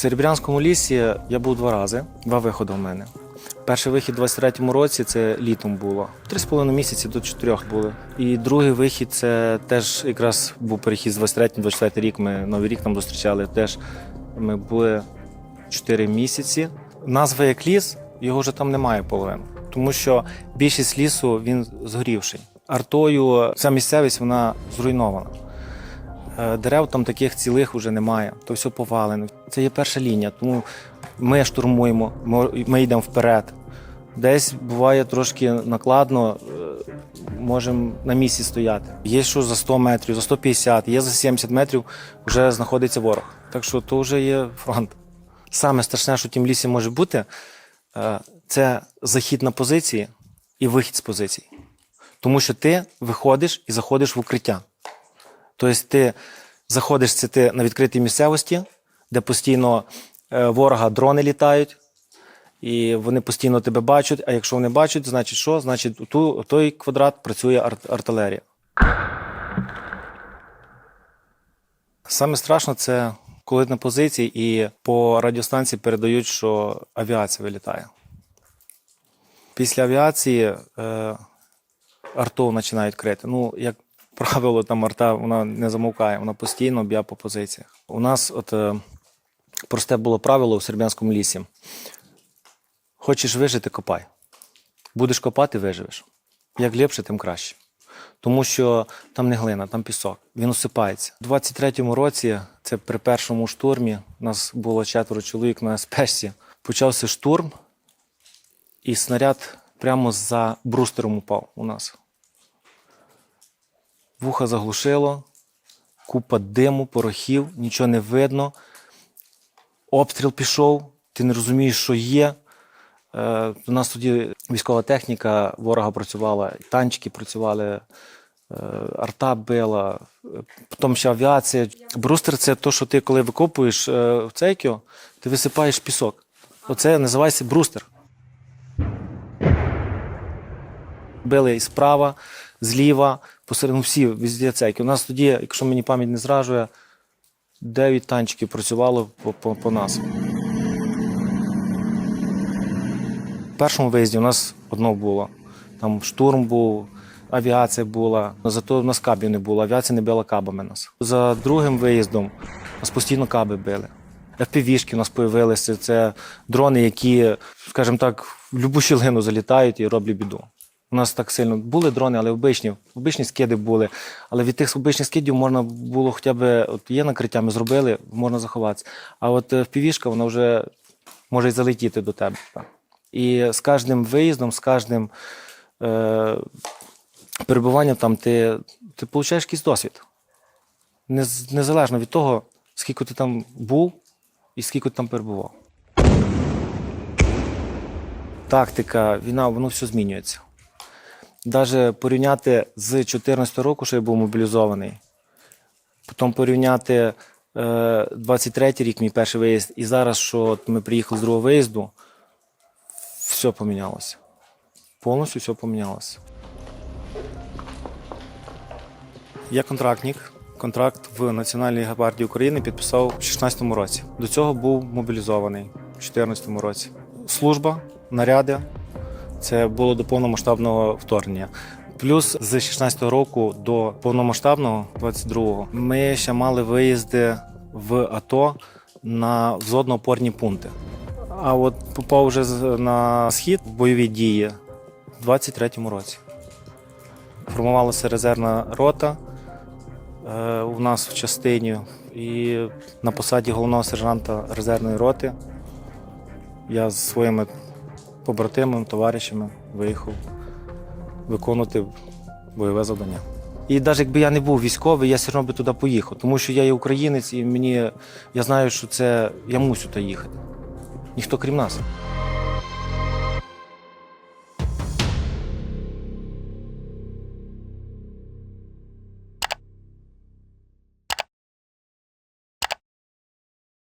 Серебрянському лісі я був два рази, два виходи в мене. Перший вихід у 23-му році це літом було. Три з половиною місяці до чотирьох були. І другий вихід це теж якраз був перехід з 23-24 рік. Ми новий рік там зустрічали. Теж ми були 4 місяці. Назва як ліс, його вже там немає половини. Тому що більшість лісу він згорівший. Артою ця місцевість вона зруйнована. Е, Дерев там таких цілих вже немає, то все повалено. Це є перша лінія, тому ми штурмуємо, ми, йдемо вперед. Десь буває трошки накладно, е, можемо на місці стояти. Є що за 100 метрів, за 150, є за 70 метрів вже знаходиться ворог. Так що то вже є фронт. Саме страшне, що в тім лісі може бути, е, це захід на позиції і вихід з позицій. Тому що ти виходиш і заходиш в укриття. Тобто ти заходиш це ти на відкритій місцевості, де постійно е, ворога дрони літають, і вони постійно тебе бачать. А якщо вони бачать, значить що? Значить, у ту, той квадрат працює арт- артилерія. Саме страшно це коли на позиції і по радіостанції передають, що авіація вилітає. Після авіації е, арту починають крити. Ну, як правило, там арта вона не замовкає, вона постійно б'є по позиціях. У нас от е, просте було правило в Сербянському лісі. Хочеш вижити, копай. Будеш копати, виживеш. Як ліпше, тим краще. Тому що там не глина, там пісок. Він осипається. У 23-му році, це при першому штурмі, у нас було четверо чоловік на спешці. Почався штурм, і снаряд прямо за брустером упав у нас. Вуха заглушило, купа диму, порохів, нічого не видно. Обстріл пішов, ти не розумієш, що є. Е, у нас тоді військова техніка ворога працювала, танчики працювали, е, арта била, е, потім ще авіація. Брустер це те, що ти коли викопуєш е, в цейкю, ти висипаєш пісок. Оце називається брустер. Били і справа, зліва, посеред ну, всі везде цейки. У нас тоді, якщо мені пам'ять не зражує, 9 танчиків працювало по, по, по нас. В першому виїзді у нас одно було. Там штурм був, авіація була. Зато в нас кабів не було, авіація не била кабами нас. За другим виїздом нас постійно каби били. FPV-шки у нас з'явилися. Це дрони, які, скажімо так, в любу щілину залітають і роблять біду. У нас так сильно були дрони, але обичні, обичні скиди були. Але від тих обичних скидів можна було хоча б, от є накриття, ми зробили, можна заховатися. А от FPV-шка, вона вже може й залетіти до тебе. І з кожним виїздом, з кожним е, перебуванням там ти, ти получаєш якийсь досвід. Незалежно від того, скільки ти там був і скільки ти там перебував. Тактика, війна, воно все змінюється. Навіть порівняти з 14 року, що я був мобілізований, потім порівняти е, 23 рік, мій перший виїзд, і зараз, що ми приїхали з другого виїзду, все помінялося. Повністю все помінялося. Я контрактник. Контракт в Національній гвардії України підписав у 2016 році. До цього був мобілізований у 2014 році. Служба, наряди це було до повномасштабного вторгнення. Плюс з 16-го року до повномасштабного 22-го ми ще мали виїзди в АТО на взводно-опорні пункти. А от попав вже на схід бойові дії в 23-му році. Формувалася резервна рота е, у нас в частині, і на посаді головного сержанта резервної роти я з своїми побратимами, товаришами виїхав виконувати бойове завдання. І навіть якби я не був військовий, я все одно би туди поїхав, тому що я є українець, і мені я знаю, що це я мусю туди їхати. Ніхто крім нас.